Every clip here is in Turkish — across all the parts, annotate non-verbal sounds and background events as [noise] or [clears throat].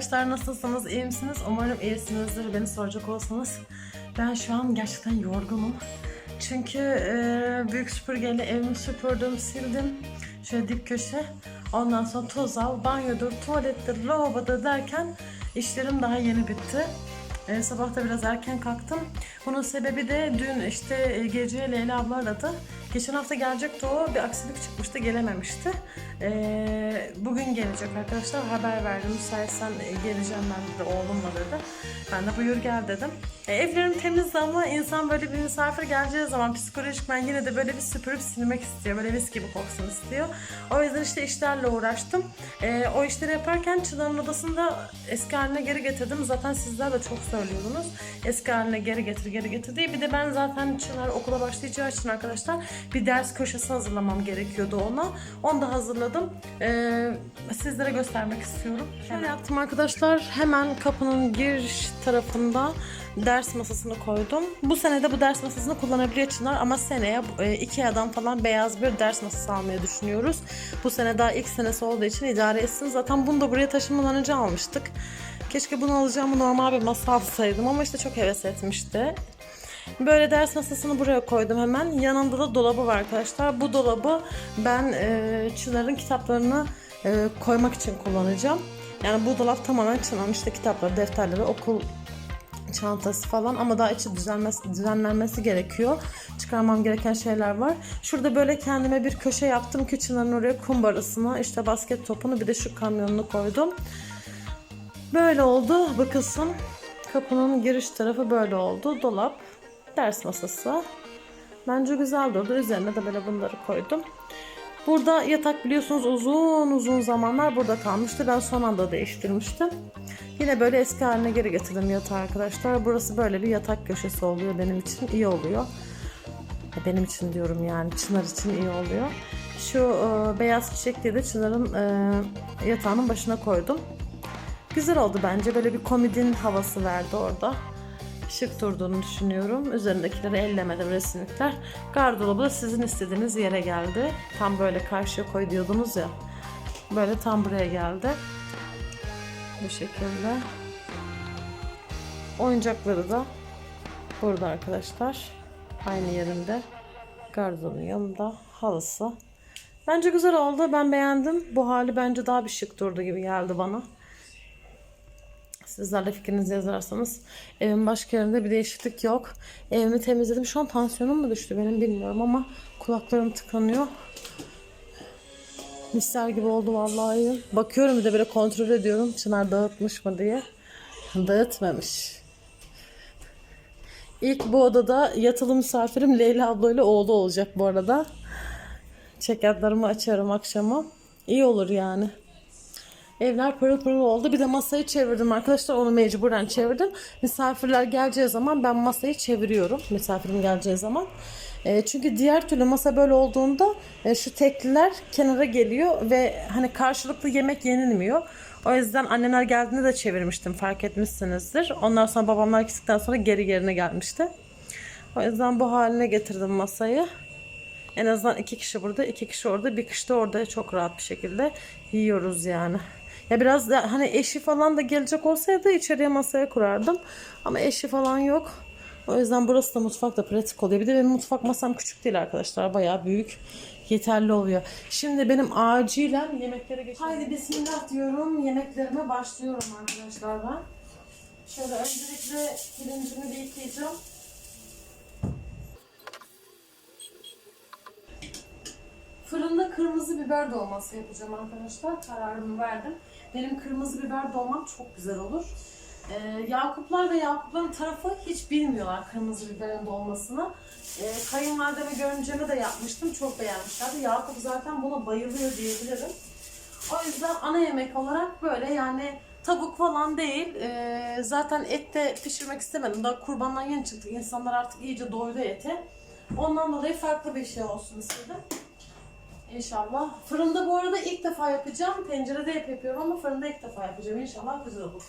Arkadaşlar nasılsınız iyi misiniz umarım iyisinizdir beni soracak olsanız ben şu an gerçekten yorgunum çünkü e, büyük süpürgeyle evimi süpürdüm sildim şöyle dip köşe ondan sonra toz al banyodur tuvalettir lavaboda derken işlerim daha yeni bitti e, sabah da biraz erken kalktım. Bunun sebebi de dün işte e, gece Leyla abla aradı. Geçen hafta gelecekti o. Bir aksilik çıkmıştı. Gelememişti. E, bugün gelecek arkadaşlar. Haber verdim. Müsaitsen e, geleceğim ben de oğlumla dedi. Ben de buyur gel dedim. E, evlerim temizdi ama insan böyle bir misafir geleceği zaman psikolojik ben yine de böyle bir süpürüp silmek istiyor. Böyle mis gibi koksun istiyor. O yüzden işte işlerle uğraştım. E, o işleri yaparken Çınar'ın odasını da eski haline geri getirdim. Zaten sizler de çok söylüyordunuz. Eski haline geri getir geri getir diye. Bir de ben zaten Çınar okula başlayacağı için arkadaşlar bir ders köşesi hazırlamam gerekiyordu ona. Onu da hazırladım. E, sizlere göstermek istiyorum. Şöyle yaptım arkadaşlar. Hemen kapının giriş tarafında ders masasını koydum. Bu sene de bu ders masasını kullanabiliyor Çınar ama seneye e, Ikea'dan falan beyaz bir ders masası almayı düşünüyoruz. Bu sene daha ilk senesi olduğu için idare etsin. Zaten bunu da buraya taşınmadan önce almıştık. Keşke bunu alacağımı normal bir masa alsaydım ama işte çok heves etmişti. Böyle ders masasını buraya koydum hemen. Yanında da dolabı var arkadaşlar. Bu dolabı ben e, Çınar'ın kitaplarını e, koymak için kullanacağım. Yani bu dolap tamamen Çınar'ın işte kitapları, defterleri, okul çantası falan ama daha içi düzenmesi, düzenlenmesi gerekiyor. Çıkarmam gereken şeyler var. Şurada böyle kendime bir köşe yaptım ki Çınar'ın oraya kumbarasını, işte basket topunu bir de şu kamyonunu koydum. Böyle oldu bu kısım. Kapının giriş tarafı böyle oldu. Dolap, ders masası. Bence güzel durdu. Üzerine de böyle bunları koydum. Burada yatak biliyorsunuz uzun uzun zamanlar burada kalmıştı. Ben son anda değiştirmiştim. Yine böyle eski haline geri getirdim yatağı arkadaşlar. Burası böyle bir yatak köşesi oluyor benim için. iyi oluyor. Benim için diyorum yani Çınar için iyi oluyor. Şu e, beyaz çiçekliği de Çınar'ın e, yatağının başına koydum. Güzel oldu bence. Böyle bir komedin havası verdi orada. Şık durduğunu düşünüyorum. Üzerindekileri ellemedim resimlikler. Gardırobı da sizin istediğiniz yere geldi. Tam böyle karşıya koy diyordunuz ya. Böyle tam buraya geldi. Bu şekilde. Oyuncakları da burada arkadaşlar. Aynı yerinde. Gardırobun yanında. Halısı. Bence güzel oldu. Ben beğendim. Bu hali bence daha bir şık durdu gibi geldi bana. Sizler de fikrinizi yazarsanız. Evin başka yerinde bir değişiklik yok. Evimi temizledim. Şu an tansiyonum mu düştü benim bilmiyorum ama kulaklarım tıkanıyor. Misler gibi oldu vallahi. Bakıyorum bir de böyle kontrol ediyorum. Çınar dağıtmış mı diye. Dağıtmamış. İlk bu odada yatılı misafirim Leyla ablayla oğlu olacak bu arada. Çekatlarımı açarım akşama. İyi olur yani. Evler pırıl pırıl oldu. Bir de masayı çevirdim arkadaşlar. Onu mecburen çevirdim. Misafirler geleceği zaman ben masayı çeviriyorum. Misafirim geleceği zaman. E, çünkü diğer türlü masa böyle olduğunda e, şu tekliler kenara geliyor ve hani karşılıklı yemek yenilmiyor. O yüzden annemler geldiğinde de çevirmiştim fark etmişsinizdir. Ondan sonra babamlar gittikten sonra geri yerine gelmişti. O yüzden bu haline getirdim masayı. En azından iki kişi burada, iki kişi orada, bir kişi de orada çok rahat bir şekilde yiyoruz yani. Ya biraz da hani eşi falan da gelecek olsaydı içeriye masaya kurardım. Ama eşi falan yok. O yüzden burası da mutfak da pratik oluyor. Bir de benim mutfak masam küçük değil arkadaşlar. Bayağı büyük. Yeterli oluyor. Şimdi benim acilen yemeklere geçelim. Haydi bismillah diyorum. Yemeklerime başlıyorum arkadaşlar ben. Şöyle öncelikle pirincimi bir yıkayacağım. Fırında kırmızı biber dolması yapacağım arkadaşlar. Kararımı verdim. Benim kırmızı biber dolmam çok güzel olur. Ee, Yakuplar ve Yakupların tarafı hiç bilmiyorlar kırmızı biberin dolmasını. Ee, kayınvalideme görünceme de yapmıştım. Çok beğenmişlerdi. Yakup zaten buna bayılıyor diyebilirim. O yüzden ana yemek olarak böyle yani tavuk falan değil. Ee, zaten et de pişirmek istemedim. Daha kurbandan yeni çıktık. İnsanlar artık iyice doydu ete. Ondan dolayı farklı bir şey olsun istedim. İnşallah. Fırında bu arada ilk defa yapacağım. Tencerede hep yapıyorum ama fırında ilk defa yapacağım. İnşallah güzel olur.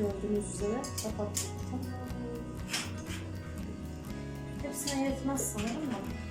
Gördüğünüz üzere kapattım. Hepsine yetmez sanırım da.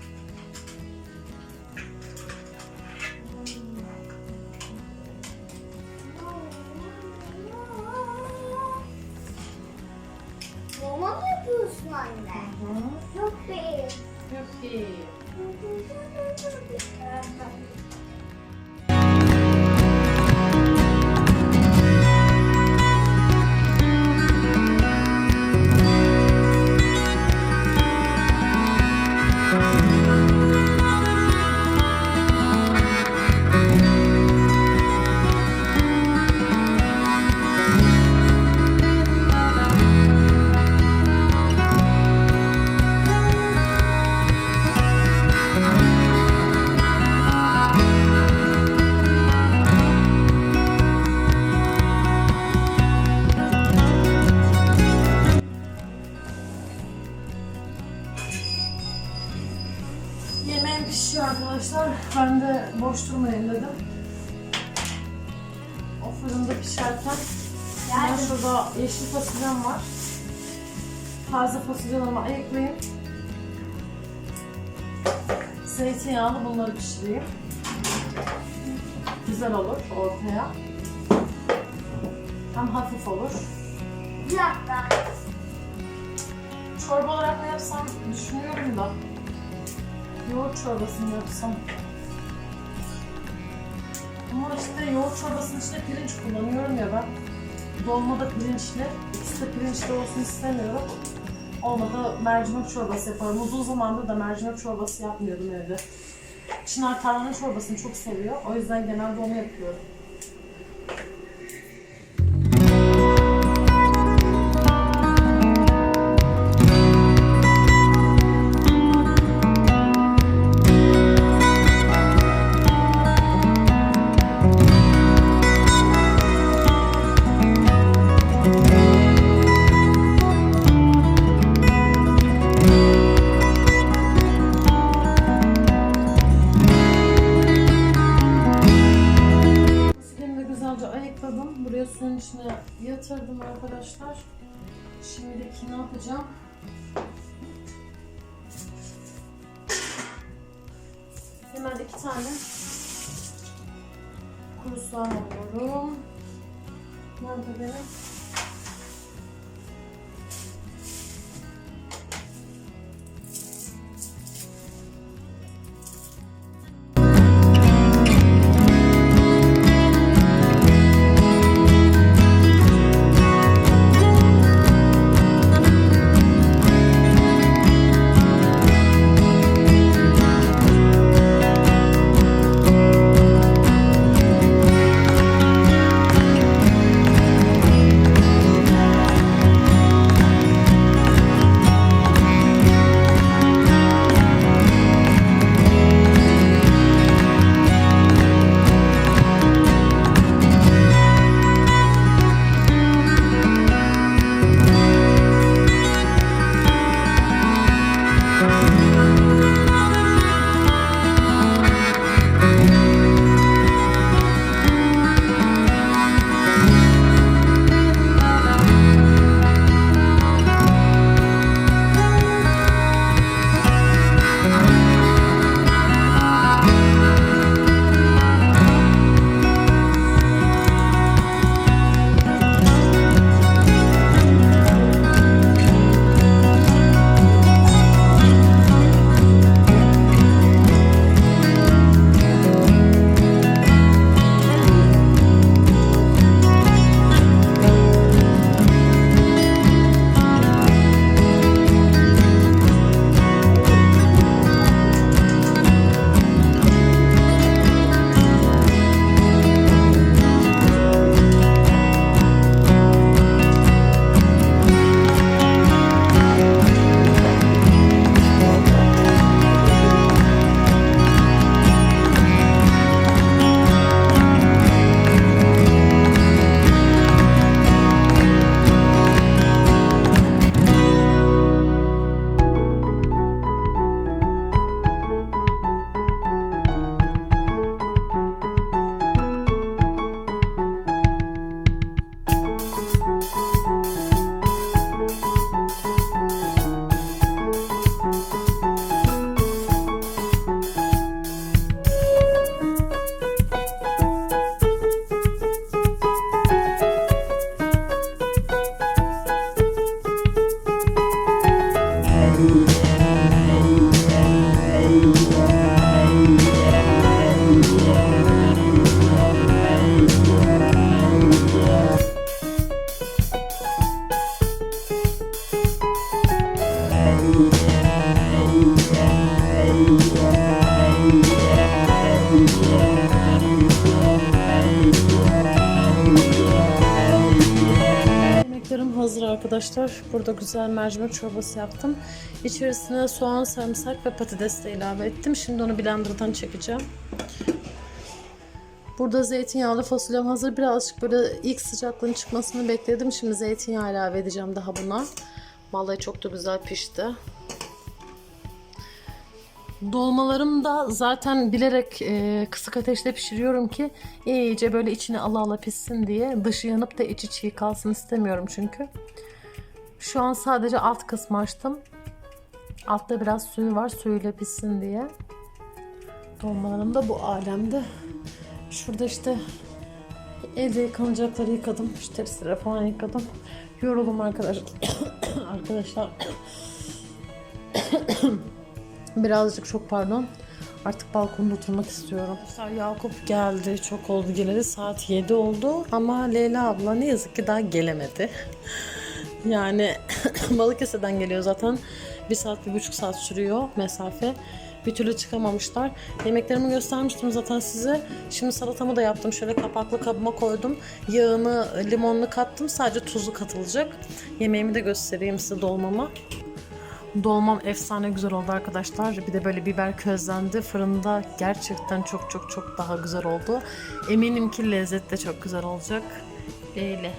Pişiyor arkadaşlar. Ben de boş durmayayım dedim. O fırında pişerken ben şurada yeşil fasulyem var. Taze fasulyelerimi ayıklayayım. Zeytinyağlı bunları pişireyim. Güzel olur ortaya. Hem hafif olur. Bir dakika. Çorba olarak ne yapsam düşünüyorum da. Yoğurt çorbası mı yapsam? Ama işte yoğurt çorbasının içine pirinç kullanıyorum ya ben. Dolmada pirinçli. İkisi de pirinçli olsun istemiyorum. Olmadı mercimek çorbası yaparım. Uzun zamandır da mercimek çorbası yapmıyordum evde. Çınar tarhana çorbasını çok seviyor. O yüzden genelde onu yapıyorum. İçine yatırdım arkadaşlar. Şimdiki ne yapacağım? Hemen iki tane kuru soğan alıyorum. Nerede benim? Yemeklerim hazır arkadaşlar. Burada güzel mercimek çorbası yaptım. İçerisine soğan, sarımsak ve patates de ilave ettim. Şimdi onu blenderdan çekeceğim. Burada zeytinyağlı fasulyem hazır. Birazcık böyle ilk sıcaklığın çıkmasını bekledim. Şimdi zeytinyağı ilave edeceğim daha buna. Vallahi çok da güzel pişti. Dolmalarım da zaten bilerek e, kısık ateşte pişiriyorum ki iyice böyle içine ala ala pişsin diye. Dışı yanıp da içi çiğ kalsın istemiyorum çünkü. Şu an sadece alt kısmı açtım. Altta biraz suyu var suyuyla pişsin diye. Dolmalarım da bu alemde. Şurada işte elde yıkanacakları yıkadım. İşte tepsileri falan yıkadım. Yoruldum [coughs] arkadaşlar. arkadaşlar. Birazcık çok pardon. Artık balkonda oturmak istiyorum. Arkadaşlar Yakup geldi. Çok oldu geleli. Saat 7 oldu. Ama Leyla abla ne yazık ki daha gelemedi. [laughs] Yani [clears throat] Balıkesir'den geliyor zaten. Bir saat, bir buçuk saat sürüyor mesafe. Bir türlü çıkamamışlar. Yemeklerimi göstermiştim zaten size. Şimdi salatamı da yaptım. Şöyle kapaklı kabıma koydum. Yağını, limonunu kattım. Sadece tuzu katılacak. Yemeğimi de göstereyim size dolmama. Dolmam efsane güzel oldu arkadaşlar. Bir de böyle biber közlendi. Fırında gerçekten çok çok çok daha güzel oldu. Eminim ki lezzet de çok güzel olacak. Böyle.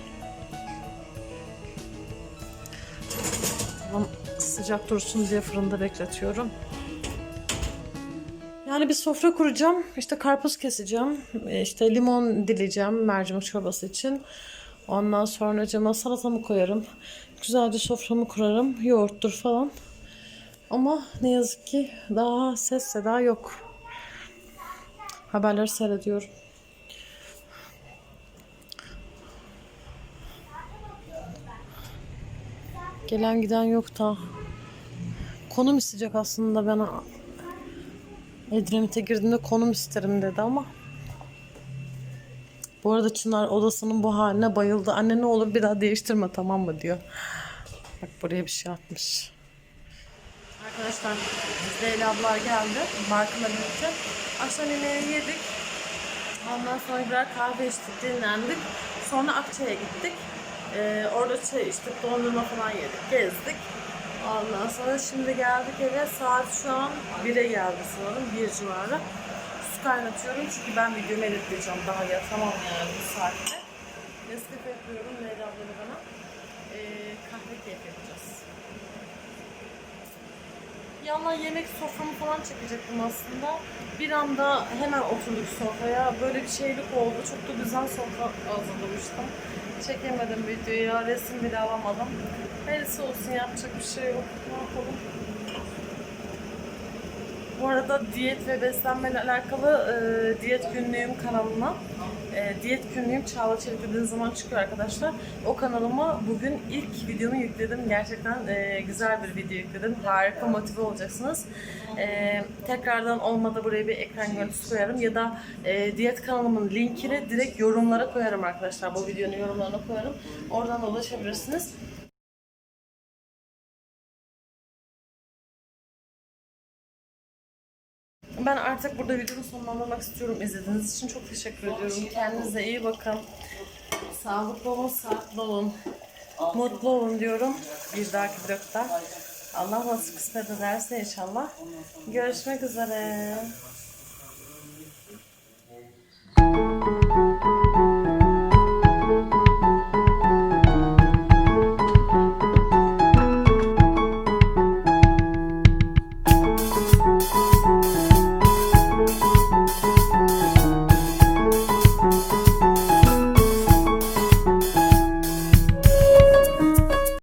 Sıcak dursun diye fırında bekletiyorum. Yani bir sofra kuracağım. İşte karpuz keseceğim. e, işte limon dileyeceğim mercimek çorbası için. Ondan sonra cama salatamı koyarım. Güzelce soframı kurarım. Yoğurttur falan. Ama ne yazık ki daha ses seda yok. Haberleri seyrediyorum. Gelen giden yok da. Konum isteyecek aslında bana. Edremit'e girdiğimde konum isterim dedi ama. Bu arada Çınar odasının bu haline bayıldı. Anne ne olur bir daha değiştirme tamam mı diyor. Bak buraya bir şey atmış. Arkadaşlar biz Leyla ablalar geldi. Barkın'la birlikte. Akşam yemeği yedik. Ondan sonra birer kahve içtik, dinlendik. Sonra Akçay'a gittik. Ee, orada çay içtik, dondurma falan yedik, gezdik. Ondan sonra şimdi geldik eve. Saat şu an 1'e geldi sanırım, 1 civarı. Kaynatıyorum çünkü ben videomu editleyeceğim. Daha yatamam yani bu saatte. Nescafe yapıyorum Leyla ablayla bana. Ee, kahve keyif yapacağız. Yandan yemek soframı falan çekecektim aslında. Bir anda hemen oturduk sofraya. Böyle bir şeylik oldu. Çok da güzel sofra hazırlamıştım. Çekemedim videoyu ya. Resim bile alamadım. Neyse olsun yapacak bir şey yok. Ne yapalım? Bu arada diyet ve beslenmeyle alakalı e, diyet günlüğüm kanalıma e, diyet günlüğüm Çağla Çelik dediğiniz zaman çıkıyor arkadaşlar. O kanalıma bugün ilk videomu yükledim. Gerçekten e, güzel bir video yükledim. Harika motive olacaksınız. E, tekrardan olmadı buraya bir ekran görüntüsü koyarım ya da e, diyet kanalımın linkini direkt yorumlara koyarım arkadaşlar. Bu videonun yorumlarına koyarım. Oradan da ulaşabilirsiniz. Ben artık burada videomu sonlandırmak istiyorum. İzlediğiniz için çok teşekkür ediyorum. Kendinize iyi bakın. Sağlıklı olun, sağlıklı olun. Mutlu olun diyorum. Bir dahaki vlogda. Allah nasip kısmet ederse inşallah. Görüşmek üzere.